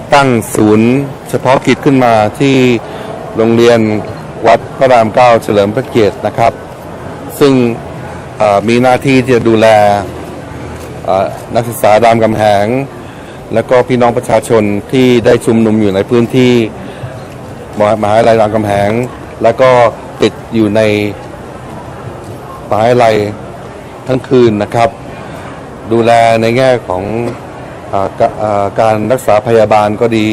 ดตั้งศูนย์เฉพาะกิจขึ้นมาที่โรงเรียนวัดพระรามเก้าเฉลิมพระเกียรตินะครับ ซึ่งมีหน้าที่ที่จะดูแลนักศึกษารามคำแหง และก็พี่น้องประชาชนที่ได้ชุมนุมอยู่ในพื้นที่มหาวิทยาลัยรามคำแหง แล้วก็ติดอยู่ในมหาวิทยาลัยทั้งคืนนะครับ ดูแลในแง่ของ กาการรักษาพยาบาลก็ดี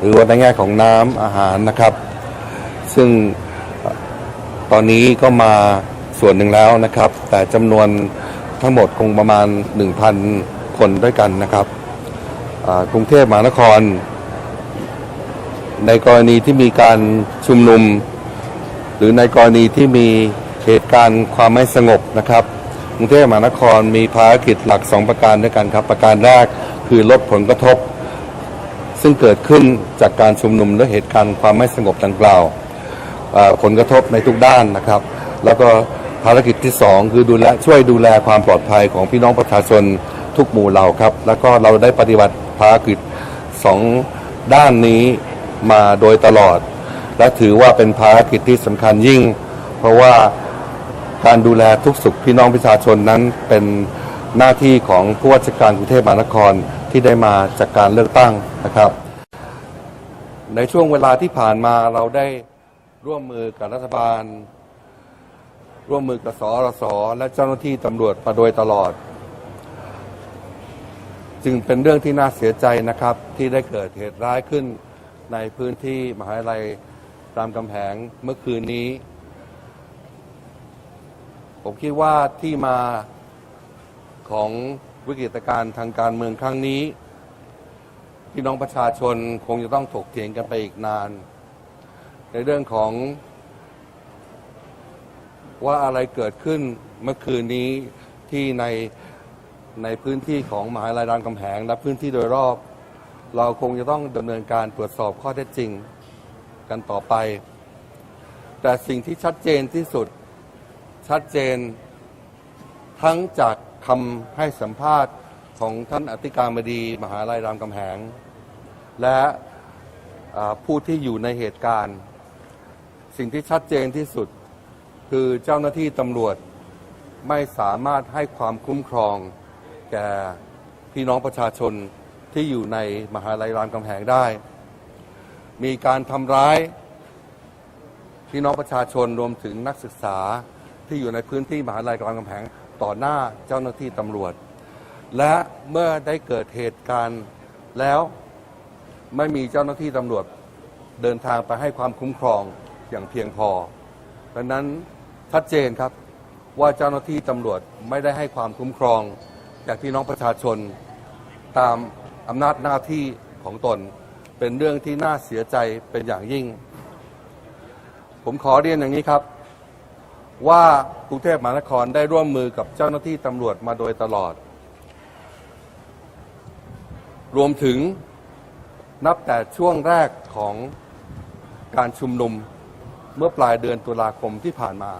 หรือว่าในแง่ของน้ำอาหารนะครับ ซึ่งตอนนี้ก็มาส่วนหนึ่งแล้วนะครับ แต่จำนวนทั้งหมดคงประมาณ 1,000 คนด้วยกันนะครับกรุงเทพมหานคร ในกรณีที่มีการชุมนุม หรือในกรณีที่มีเหตุการณ์ความไม่สงบนะครับกรุงเทพมหานครมีภารกิจหลัก 2 ประการด้วยกันครับ ประการแรก คือลดผลกระทบ ซึ่งเกิดขึ้นจากการชุมนุมและเหตุการณ์ความไม่สงบดังกล่าวผลกระทบในทุกด้านนะครับ แล้วก็ภารกิจที่ 2 คือดูแลช่วยดูแลความปลอดภัยของพี่น้องประชาชนทุกหมู่เหล่าครับ แล้วก็เราได้ปฏิบัติภารกิจสองด้านนี้มาโดยตลอด และถือว่าเป็นภารกิจที่สำคัญยิ่ง เพราะว่าการดูแลทุกสุขพี่น้องประชาชนนั้นเป็น หน้าที่ของผู้ว่าราชการกรุงเทพมหานครที่ได้มาจากการเลือกตั้งนะครับ ในช่วงเวลาที่ผ่านมาเราได้ร่วมมือกับรัฐบาล ร่วมมือกับสอรสและเจ้าหน้าที่ตำรวจมาโดยตลอด จึงเป็นเรื่องที่น่าเสียใจนะครับ ที่ได้เกิดเหตุร้ายขึ้นในพื้นที่มหาวิทยาลัยรามคำแหงเมื่อคืนนี้ ผมคิดว่าที่มา ของวิกฤตการณ์ทางการเมืองครั้งนี้ พี่น้องประชาชนคงจะต้องถกเถียงกันไปอีกนาน ในเรื่องของ ว่าอะไรเกิดขึ้นเมื่อคืนนี้ที่ในในพื้นที่ของมหาวิทยาลัยรามคำแหงและพื้นที่โดยรอบ เราคงจะต้องดำเนินการตรวจสอบข้อเท็จจริงกันต่อไป แต่สิ่งที่ชัดเจนที่สุดชัดเจนทั้งจาก คำให้สัมภาษณ์ของท่านอธิการบดีมหาลัยรามคำแหง และผู้ที่อยู่ในเหตุการณ์ สิ่งที่ชัดเจนที่สุด คือเจ้าหน้าที่ตำรวจไม่สามารถให้ความคุ้มครอง แก่พี่น้องประชาชนที่อยู่ในมหาลัยรามคำแหงได้ มีการทำร้ายพี่น้องประชาชนรวมถึงนักศึกษาที่อยู่ในพื้นที่มหาลัยรามคำแหง ต่อหน้าเจ้าหน้าที่ตำรวจ และเมื่อได้เกิดเหตุการณ์แล้วไม่มีเจ้าหน้าที่ตำรวจเดินทางไปให้ความคุ้มครองอย่างเพียงพอ ดังนั้นชัดเจนครับว่าเจ้าหน้าที่ตำรวจไม่ได้ให้ความคุ้มครองแก่พี่น้องประชาชนตามอำนาจหน้าที่ของตน เป็นเรื่องที่น่าเสียใจเป็นอย่างยิ่ง ผมขอเรียนอย่างนี้ครับ ว่ากรุงเทพมหานครได้ร่วมมือกับเจ้าหน้าที่ตำรวจมาโดยตลอด รวมถึงนับแต่ช่วงแรกของการชุมนุมเมื่อปลายเดือนตุลาคมที่ผ่านมา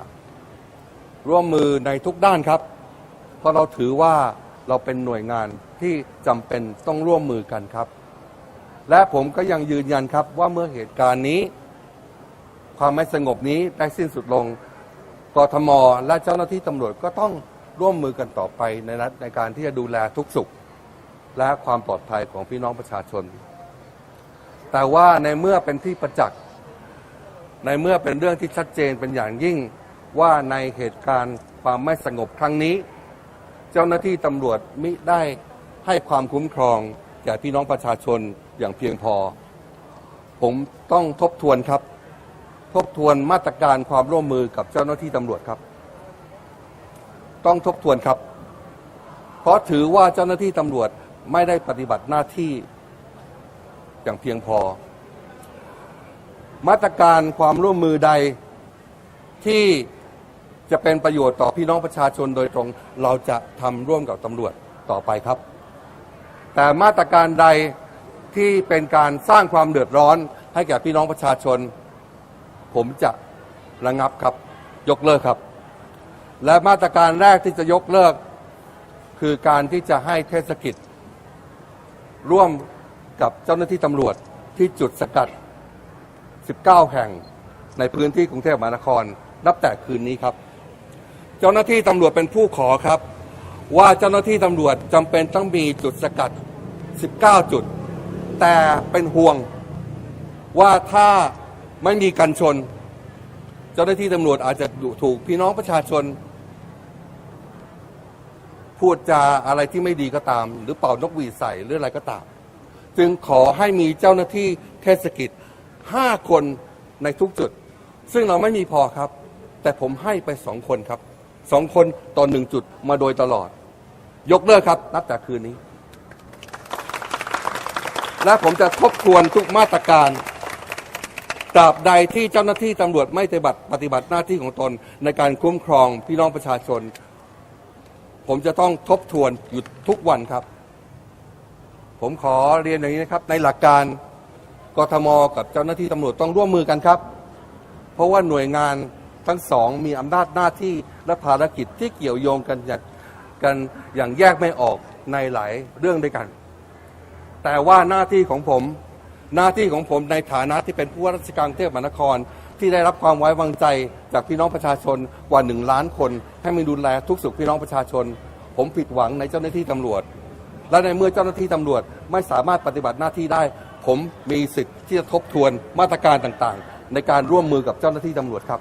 ร่วมมือในทุกด้านครับ เพราะเราถือว่าเราเป็นหน่วยงานที่จำเป็นต้องร่วมมือกันครับ และผมก็ยังยืนยันครับว่าเมื่อเหตุการณ์นี้ ความไม่สงบนี้ได้สิ้นสุดลง กทม และเจ้าหน้าที่ตำรวจก็ต้องร่วมมือกันต่อไปในนัดในการที่จะดูแลทุกสุข และความปลอดภัยของพี่น้องประชาชน แต่ว่าในเมื่อเป็นที่ประจักษ์ในเมื่อเป็นเรื่องที่ชัดเจนเป็นอย่างยิ่งว่าในเหตุการณ์ความไม่สงบครั้งนี้ เจ้าหน้าที่ตำรวจมิได้ให้ความคุ้มครองแก่พี่น้องประชาชนอย่างเพียงพอ ผมต้องทบทวนครับ ทบทวนมาตรการความร่วมมือกับเจ้าหน้าที่ตำรวจครับ ต้องทบทวนครับ เพราะถือว่าเจ้าหน้าที่ตำรวจไม่ได้ปฏิบัติหน้าที่อย่างเพียงพอ มาตรการความร่วมมือใดที่จะเป็นประโยชน์ต่อพี่น้องประชาชนโดยตรง เราจะทำร่วมกับตำรวจต่อไปครับ แต่มาตรการใดที่เป็นการสร้างความเดือดร้อนให้แก่พี่น้องประชาชน ผมจะระงับครับ ยกเลิกครับ และมาตรการแรกที่จะยกเลิก คือการที่จะให้เทศกิจ ร่วมกับเจ้าหน้าที่ตำรวจที่จุดสกัด 19 แห่งในพื้นที่กรุงเทพมหานคร นับแต่คืนนี้ครับ เจ้าหน้าที่ตำรวจเป็นผู้ขอครับ ว่าเจ้าหน้าที่ตำรวจจำเป็นต้องมีจุดสกัด 19 จุด แต่เป็นห่วงว่าถ้า ไม่มีกันชน เจ้าหน้าที่ตำรวจอาจจะถูกพี่น้องประชาชน พูดจาอะไรที่ไม่ดีก็ตาม หรือเป่านกหวีดใส่หรืออะไรก็ตาม จึงขอให้มีเจ้าหน้าที่เทศกิจ5คนในทุกจุด ซึ่งเราไม่มีพอครับ แต่ผมให้ไปสองคนครับสองคนต่อหนึ่งจุดมาโดยตลอด ยกเลิกครับ นับจากคืนนี้ และผมจะทบทวนทุกมาตรการ ตราบใดที่เจ้าหน้าที่ตำรวจไม่ปฏิบัติปฏิบัติหน้าที่ของตนในการคุ้มครองพี่น้องประชาชน ผมจะต้องทบทวนอยู่ทุกวันครับ ผมขอเรียนอย่างนี้นะครับ ในหลักการกทมกับเจ้าหน้าที่ตำรวจต้องร่วมมือกันครับ เพราะว่าหน่วยงานทั้งสองมีอำนาจหน้าที่และภารกิจที่เกี่ยวโยงกันอย่างกันอย่างแยกไม่ออกในหลายเรื่องด้วยกัน แต่ว่าหน้าที่ของผม หน้าที่ของผมในฐานะที่เป็นผู้ว่าราชการกรุงเทพมหานคร ที่ได้รับความไว้วางใจจากพี่น้องประชาชนกว่าหนึ่งล้านคน ให้มาดูแลทุกสุขพี่น้องประชาชน ผมผิดหวังในเจ้าหน้าที่ตำรวจ และในเมื่อเจ้าหน้าที่ตำรวจไม่สามารถปฏิบัติหน้าที่ได้ ผมมีสิทธิ์ที่จะทบทวนมาตรการต่างๆ ในการร่วมมือกับเจ้าหน้าที่ตำรวจครับ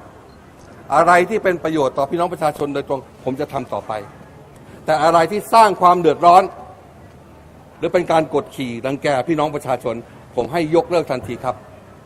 อะไรที่เป็นประโยชน์ต่อพี่น้องประชาชนโดยตรง ผมจะทำต่อไป แต่อะไรที่สร้างความเดือดร้อน หรือเป็นการกดขี่รังแกพี่น้องประชาชน ผมให้ยกเลิกทันทีครับ